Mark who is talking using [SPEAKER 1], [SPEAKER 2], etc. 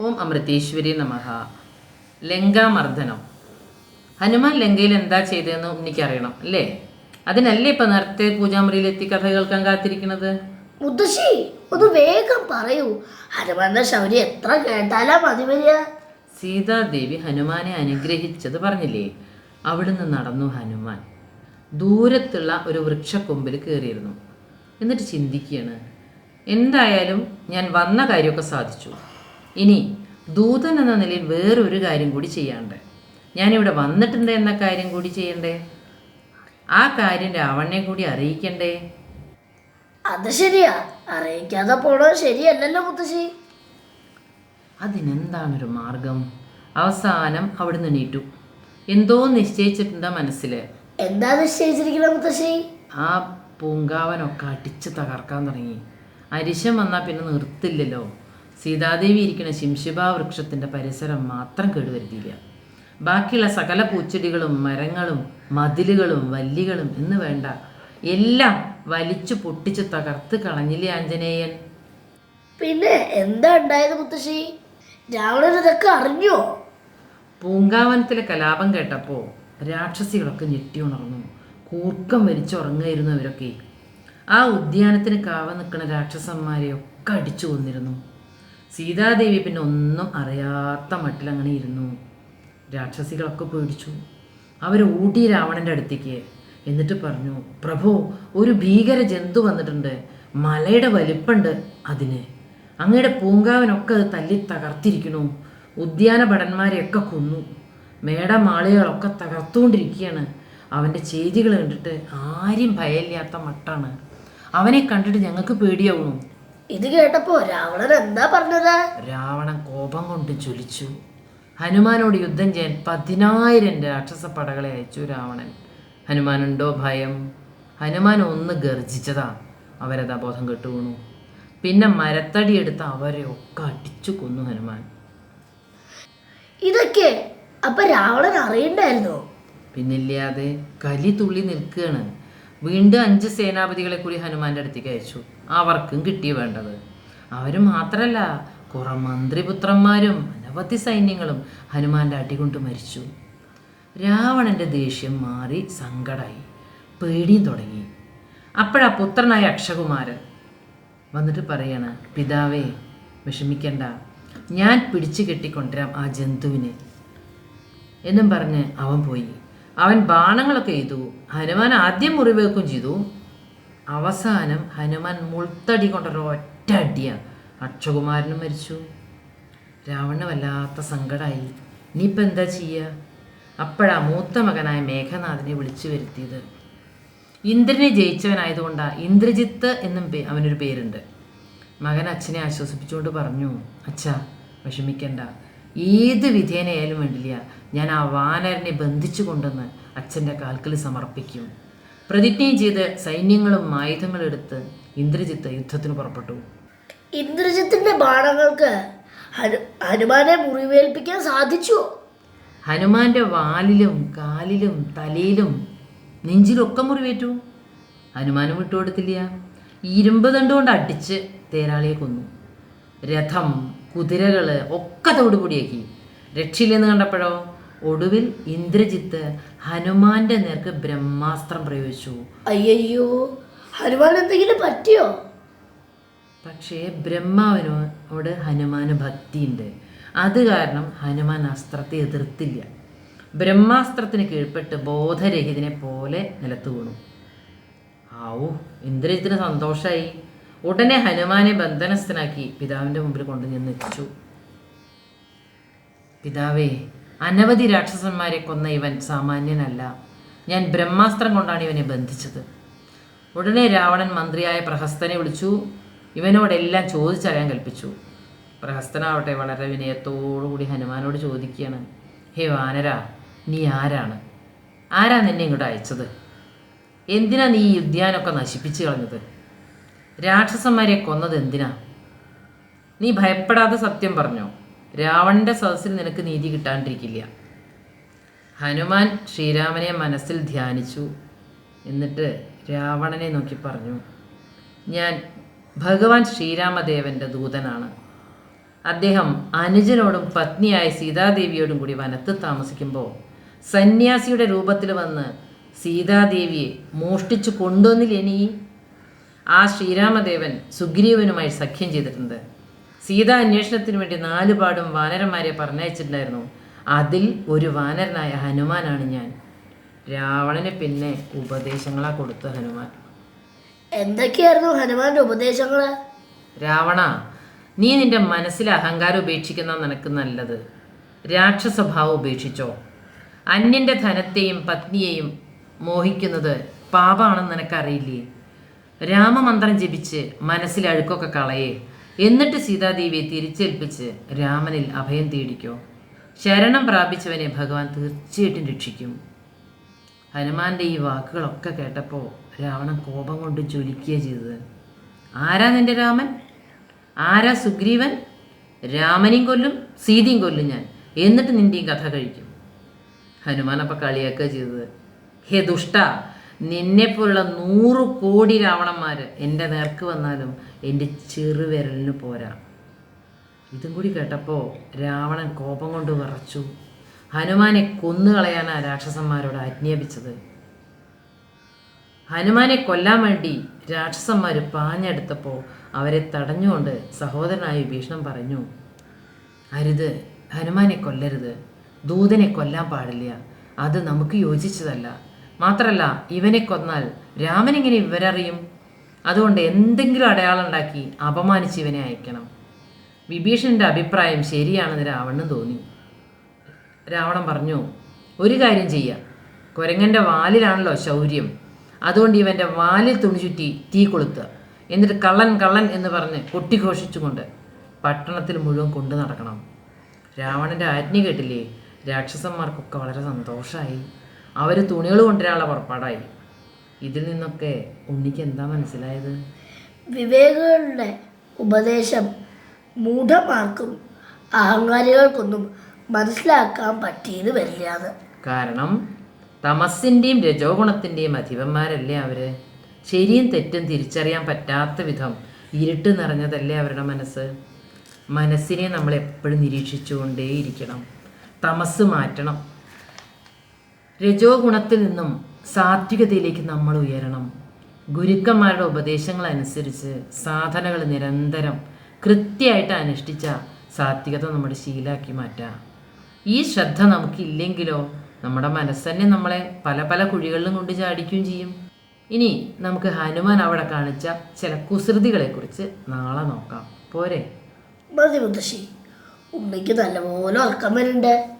[SPEAKER 1] ഓം അമൃതേശ്വരി നമഹ. ലങ്കാമർദ്ദനം. ഹനുമാൻ ലങ്കയിൽ എന്താ ചെയ്തതെന്ന് എനിക്കറിയണം അല്ലേ? അതിനല്ലേ ഇപ്പൊ നേരത്തെ പൂജാമുറിയിലെത്തി കഥ കേൾക്കാൻ കാത്തിരിക്കുന്നത്?
[SPEAKER 2] മുത്തശ്ശി ഒന്ന് വേഗം പറയൂ. ഹനുമാന്റെ ശൗര്യം എത്ര കേട്ടാലാ മതി വരിക.
[SPEAKER 1] സീതാദേവി ഹനുമാനെ അനുഗ്രഹിച്ചത് പറഞ്ഞില്ലേ? അവിടുന്ന് നടന്നു ഹനുമാൻ. ദൂരത്തുള്ള ഒരു വൃക്ഷക്കൊമ്പിൽ കയറിയിരുന്നു. എന്നിട്ട് ചിന്തിക്കുകയാണ് എന്തായാലും ഞാൻ വന്ന കാര്യമൊക്കെ സാധിച്ചു. ഇനി ദൂതൻ എന്ന നിലയിൽ വേറൊരു കാര്യം കൂടി ചെയ്യാണ്ട്. ഞാനിവിടെ വന്നിട്ടുണ്ട് എന്ന കാര്യം കൂടി ചെയ്യണ്ടേ? ആ കാര്യം രാവണനെ കൂടി അറിയിക്കണ്ടേ?
[SPEAKER 2] അത് ശരിയാ. അറിയിക്കാതെ പോണോ ശരിയല്ലല്ലോ മുത്തശ്ശി.
[SPEAKER 1] അതിനെന്താണൊരു മാർഗം? അവസാനം അവിടുന്ന് നീട്ടു എന്തോ നിശ്ചയിച്ചിട്ടുണ്ട് മനസ്സിൽ
[SPEAKER 2] എന്താ നിശ്ചയിച്ചിരിക്കണം മുത്തശ്ശി?
[SPEAKER 1] ആ പൂങ്കാവനൊക്കെ അടിച്ച് തകർക്കാൻ തുടങ്ങി. അരിശം വന്നാൽ പിന്നെ നിർത്തില്ലല്ലോ. സീതാദേവി ഇരിക്കുന്ന ശിംശിബ വൃക്ഷത്തിന്റെ പരിസരം മാത്രം കേടുവരുത്തിയില്ല. ബാക്കിയുള്ള സകല പൂച്ചെടികളും മരങ്ങളും മതിലുകളും വല്ലികളും എന്ന് വേണ്ട. എല്ലാം വലിച്ചു പൊട്ടിച്ച് തകർത്ത് കളഞ്ഞില്ലേ ആഞ്ജനേയൻ?
[SPEAKER 2] പിന്നെ എന്താ ഉണ്ടായത് മുത്തശ്ശി? രാവണൻ ഇതൊക്കെ അറിഞ്ഞോ?
[SPEAKER 1] പൂങ്കാവനത്തിലെ കലാപം കേട്ടപ്പോൾ രാക്ഷസികളൊക്കെ ഞെട്ടി ഉണർന്നു. കൂർക്കം വലിച്ചുറങ്ങായിരുന്നു അവരൊക്കെ. ആ ഉദ്യാനത്തിന് കാവ നിൽക്കുന്ന രാക്ഷസന്മാരെയൊക്കെ അടിച്ചു കൊന്നിരുന്നു. സീതാദേവി പിന്നെ ഒന്നും അറിയാത്ത മട്ടിൽ അങ്ങനെ ഇരുന്നു. രാക്ഷസികളൊക്കെ പേടിച്ചു. അവർ ഊട്ടി രാവണന്റെ അടുത്തേക്ക് എന്നിട്ട് പറഞ്ഞു പ്രഭു ഒരു ഭീകര ജന്തു വന്നിട്ടുണ്ട്. മലയുടെ വലിപ്പുണ്ട് അതിന്. അങ്ങയുടെ പൂങ്കാവനൊക്കെ അത് തല്ലി തകർത്തിരിക്കണു ഉദ്യാന ഭടന്മാരെയൊക്കെ കൊന്നു. മേടമാളികളൊക്കെ തകർത്തുകൊണ്ടിരിക്കുകയാണ്. അവന്റെ ചെയ്തികൾ കണ്ടിട്ട് ആരും ഭയമില്ലാത്ത മട്ടാണ്. അവനെ കണ്ടിട്ട് ഞങ്ങൾക്ക് പേടിയാവുന്നു.
[SPEAKER 2] ഇത് കേട്ടപ്പോ രാവണൻ എന്താ പറഞ്ഞത്?
[SPEAKER 1] രാവണൻ കോപം കൊണ്ട് ജ്വലിച്ചു. ഹനുമാനോട് യുദ്ധം ചെയ്യാൻ പതിനായിരം രാക്ഷസ പടകളെ അയച്ചു രാവണൻ. ഹനുമാനുണ്ടോ ഭയം? ഹനുമാൻ ഒന്ന് ഗർജിച്ചതാ. അവരതാ ബോധം കെട്ടു വീണു. പിന്നെ മരത്തടി എടുത്ത് അവരെ ഒക്കെ അടിച്ചു കൊന്നു ഹനുമാൻ.
[SPEAKER 2] ഇതൊക്കെ അപ്പൊ രാവണൻ അറിയണ്ടായിരുന്നോ?
[SPEAKER 1] പിന്നില്ലാതെ കലി തുള്ളി നിൽക്കുകയാണ്. വീണ്ടും അഞ്ച് സേനാപതികളെ കൂടി ഹനുമാന്റെ അടുത്തേക്ക് അയച്ചു. അവർക്കും കിട്ടി വേണ്ടത്. അവർ മാത്രമല്ല കുറെ മന്ത്രിപുത്രന്മാരും അനവധി സൈന്യങ്ങളും ഹനുമാന്റെ അടികൊണ്ട് മരിച്ചു. രാവണന്റെ ദേഷ്യം മാറി സങ്കടായി പേടിയും തുടങ്ങി. അപ്പോഴാ പുത്രനായ അക്ഷകുമാരൻ വന്നിട്ട് പറയണ പിതാവേ വിഷമിക്കണ്ട. ഞാൻ പിടിച്ചു കെട്ടിക്കൊണ്ടുവരാം ആ ജന്തുവിനെ. എന്നും പറഞ്ഞ് അവൻ പോയി. അവൻ ബാണങ്ങളൊക്കെ ചെയ്തു. ഹനുമാൻ ആദ്യം മുറിവേക്കും ചെയ്തു. അവസാനം ഹനുമാൻ മുൾത്തടി കൊണ്ടൊരു ഒറ്റ അടിയാണ് അക്ഷകുമാരനും മരിച്ചു. രാവണ വല്ലാത്ത സങ്കടമായി ഇനിയിപ്പോൾ എന്താ ചെയ്യുക അപ്പോഴാ മൂത്ത മകനായ മേഘനാഥനെ വിളിച്ചു വരുത്തിയത്. ഇന്ദ്രനെ ജയിച്ചവനായതുകൊണ്ടാണ് ഇന്ദ്രജിത്ത് എന്നും പേ അവനൊരു പേരുണ്ട്. മകൻ അച്ഛനെ ആശ്വസിപ്പിച്ചുകൊണ്ട് പറഞ്ഞു അച്ഛാ വിഷമിക്കണ്ട. ഏത് വിധേനയായാലും വേണ്ടില്ല. ഞാൻ ആ വാനരനെ ബന്ധിച്ചു കൊണ്ടെന്ന് അച്ഛന്റെ കാൽക്കൽ സമർപ്പിക്കും. പ്രതിജ്ഞയും ചെയ്ത് സൈന്യങ്ങളും ആയുധങ്ങളും എടുത്ത് ഇന്ദ്രജിത്ത് യുദ്ധത്തിന് പുറപ്പെട്ടു.
[SPEAKER 2] ഇന്ദ്രജിത്തിന്റെ ബാണങ്ങൾക്ക് ഹനുമാനെ മുറിവേൽപ്പിക്കാൻ സാധിച്ചു?
[SPEAKER 1] ഹനുമാന്റെ വാലിലും കാലിലും തലയിലും നെഞ്ചിലൊക്കെ മുറിവേറ്റു. ഹനുമാനും വിട്ടുകൊടുത്തില്ല. ഇരുമ്പ് ദണ്ടുകൊണ്ട് അടിച്ച് തേരാളിയെ കൊന്നു. രഥം കുതിരകൾ ഒക്കെ തോടുപൊടിയാക്കി രക്ഷയില്ലെന്ന് കണ്ടപ്പോഴോ? ഒടുവിൽ ഇന്ദ്രജിത്ത് ഹനുമാന്റെ നേർക്ക് ബ്രഹ്മാസ്ത്രം പ്രയോഗിച്ചു.
[SPEAKER 2] അയ്യോ ഹനുമാൻ എന്തെങ്കിലും പറ്റിയോ?
[SPEAKER 1] പക്ഷേ ബ്രഹ്മാവിനോട് ഹനുമാന് ഭക്തിയുണ്ട്. അത് കാരണം ഹനുമാൻ അസ്ത്രത്തെ എതിർത്തില്ല. ബ്രഹ്മാസ്ത്രത്തിന് കീഴ്പ്പെട്ട് ബോധരഹിതനെ പോലെ നിലത്ത് വീണു. ആവൂ ഇന്ദ്രജിത്തിന് സന്തോഷമായി ഉടനെ ഹനുമാനെ ബന്ധനസ്ഥനാക്കി പിതാവിന്റെ മുമ്പിൽ കൊണ്ടു ചെന്ന് എത്തിച്ചു. പിതാവേ അനവധി രാക്ഷസന്മാരെ കൊന്ന ഇവൻ സാമാന്യനല്ല. ഞാൻ ബ്രഹ്മാസ്ത്രം കൊണ്ടാണ് ഇവനെ ബന്ധിച്ചത്. ഉടനെ രാവണൻ മന്ത്രിയായ പ്രഹസ്തനെ വിളിച്ചു. ഇവനോടെല്ലാം ചോദിച്ചറിയാൻ കൽപ്പിച്ചു. പ്രഹസ്തനാവട്ടെ വളരെ വിനയത്തോടുകൂടി ഹനുമാനോട് ചോദിക്കുകയാണ്. ഹേ വാനര നീ ആരാണ്? ആരാ നിന്നെ ഇങ്ങോട്ട് അയച്ചത്? എന്തിനാ നീ ഈ ഉദ്യാനമൊക്കെ നശിപ്പിച്ചു കളഞ്ഞത്? രാക്ഷസന്മാരെ കൊന്നത് എന്തിനാ? നീ ഭയപ്പെടാതെ സത്യം പറഞ്ഞോ? രാവണന്റെ സദസ്സിൽ നിനക്ക് നീതി കിട്ടാണ്ടിരിക്കില്ല. ഹനുമാൻ ശ്രീരാമനെ മനസ്സിൽ ധ്യാനിച്ചു. എന്നിട്ട് രാവണനെ നോക്കി പറഞ്ഞു ഞാൻ ഭഗവാൻ ശ്രീരാമദേവന്റെ ദൂതനാണ്. അദ്ദേഹം അനുജനോടും പത്നിയായ സീതാദേവിയോടും കൂടി വനത്ത് താമസിക്കുമ്പോൾ സന്യാസിയുടെ രൂപത്തിൽ വന്ന് സീതാദേവിയെ മോഷ്ടിച്ചു കൊണ്ടുവന്നില്ലെനി ആ ശ്രീരാമദേവൻ സുഗ്രീവനുമായി സഖ്യം ചെയ്തിട്ടുണ്ട്. സീതാ അന്വേഷണത്തിന് വേണ്ടി നാലുപാടും വാനരന്മാരെ പറഞ്ഞയച്ചിട്ടുണ്ടായിരുന്നു. അതിൽ ഒരു വാനരനായ ഹനുമാനാണ് ഞാൻ. രാവണന് പിന്നെ ഉപദേശങ്ങളാ കൊടുത്ത ഹനുമാൻ.
[SPEAKER 2] എന്തൊക്കെയായിരുന്നു ഹനുമാന്റെ ഉപദേശങ്ങൾ
[SPEAKER 1] രാവണ നീ നിന്റെ മനസ്സിലെ അഹങ്കാരം ഉപേക്ഷിക്കുന്ന നിനക്ക് നല്ലത്. രാക്ഷസഭാവം ഉപേക്ഷിച്ചോ. അന്യന്റെ ധനത്തെയും പത്നിയെയും മോഹിക്കുന്നത് പാപമാണെന്ന് നിനക്കറിയില്ലേ? രാമമന്ത്രം ജപിച്ച് മനസ്സിൽ അഴുക്കൊക്കെ കളയേ. എന്നിട്ട് സീതാദേവിയെ തിരിച്ചേൽപ്പിച്ച് രാമനിൽ അഭയം തേടിക്കോ. ശരണം പ്രാപിച്ചവനെ ഭഗവാൻ തീർച്ചയായിട്ടും രക്ഷിക്കും. ഹനുമാന്റെ ഈ വാക്കുകളൊക്കെ കേട്ടപ്പോൾ രാവണൻ കോപം കൊണ്ട് ജ്വലിക്കുക ചെയ്തത്. ആരാ നിന്റെ രാമൻ? ആരാ സുഗ്രീവൻ? രാമനെയും കൊല്ലും സീതയും കൊല്ലും ഞാൻ. എന്നിട്ട് നിന്റെയും കഥ കഴിക്കും. ഹനുമാൻ അപ്പം കളിയാക്കുക ചെയ്തത്. ഹേ ദുഷ്ട നിന്നെപ്പോലുള്ള നൂറ് കോടി രാവണന്മാർ എന്റെ നേർക്ക് വന്നാലും എന്റെ ചെറുവിരലിന് പോരാ. ഇതും കൂടി കേട്ടപ്പോൾ രാവണൻ കോപം കൊണ്ട് വിറച്ചു. ഹനുമാനെ കൊന്നുകളയാനാ രാക്ഷസന്മാരോട് ആജ്ഞാപിച്ചത്. ഹനുമാനെ കൊല്ലാൻ വേണ്ടി രാക്ഷസന്മാർ പാഞ്ഞെടുത്തപ്പോൾ അവരെ തടഞ്ഞുകൊണ്ട് സഹോദരനായ ഭീഷണം പറഞ്ഞു അരുത് ഹനുമാനെ കൊല്ലരുത്. ദൂതനെ കൊല്ലാൻ പാടില്ല. അത് നമുക്ക് യോജിച്ചതല്ല. മാത്രമല്ല ഇവനെ കൊന്നാൽ രാമനെങ്ങനെ ഇവരറിയും? അതുകൊണ്ട് എന്തെങ്കിലും അടയാളം ഉണ്ടാക്കി അപമാനിച്ച് ഇവനെ അയക്കണം. വിഭീഷണന്റെ അഭിപ്രായം ശരിയാണെന്ന് രാവണന് തോന്നി. രാവണൻ പറഞ്ഞു ഒരു കാര്യം ചെയ്യുക കുരങ്ങന്റെ വാലിലാണല്ലോ ശൗര്യം. അതുകൊണ്ട് ഇവന്റെ വാലിൽ തുണി ചുറ്റി തീ കൊളുത്തുക. എന്നിട്ട് കള്ളൻ കള്ളൻ എന്ന് പറഞ്ഞ് കൊട്ടിഘോഷിച്ചുകൊണ്ട് പട്ടണത്തിൽ മുഴുവൻ കൊണ്ടു നടക്കണം. രാവണന്റെ ആജ്ഞ കേട്ടില്ലേ? രാക്ഷസന്മാർക്കൊക്കെ വളരെ സന്തോഷമായി അവർ തുണികൾ കൊണ്ടുവരാനുള്ള പുറപ്പാടായി ഇതിൽ നിന്നൊക്കെ ഉണ്ണിക്ക് എന്താ മനസ്സിലായത്?
[SPEAKER 2] വിവേകളുടെ ഉപദേശം മൂഢമാർക്കും അഹങ്കാരികൾക്കൊന്നും മനസ്സിലാക്കാൻ പറ്റിയത് വരില്ലാത്.
[SPEAKER 1] കാരണം തമസിന്റെയും രജോ ഗുണത്തിന്റെയും അധിപന്മാരല്ലേ അവർ? ശരിയും തെറ്റും തിരിച്ചറിയാൻ പറ്റാത്ത വിധം ഇരുട്ട് നിറഞ്ഞതല്ലേ അവരുടെ മനസ്സ്? മനസ്സിനെ നമ്മൾ എപ്പോഴും നിരീക്ഷിച്ചുകൊണ്ടേയിരിക്കണം. തമസ് മാറ്റണം. രജോ ഗുണത്തിൽ നിന്നും സാത്വികതയിലേക്ക് നമ്മൾ ഉയരണം. ഗുരുക്കന്മാരുടെ ഉപദേശങ്ങൾ അനുസരിച്ച് സാധനകൾ നിരന്തരം കൃത്യമായിട്ട് അനുഷ്ഠിച്ച സാത്വികത നമ്മുടെ ശീലാക്കി മാറ്റാം. ഈ ശ്രദ്ധ നമുക്കില്ലെങ്കിലോ നമ്മുടെ മനസ്സ് തന്നെ നമ്മളെ പല പല കുഴികളിലും കൊണ്ട് ചാടിക്കുകയും ചെയ്യും. ഇനി നമുക്ക് ഹനുമാൻ അവിടെ കാണിച്ച ചില കുസൃതികളെക്കുറിച്ച് നാളെ നോക്കാം. പോരെ?
[SPEAKER 2] മതി മുത്തശ്ശി. ഉമ്മയ്ക്ക് നല്ലപോലെ ഉറക്കം വരുന്നുണ്ട്.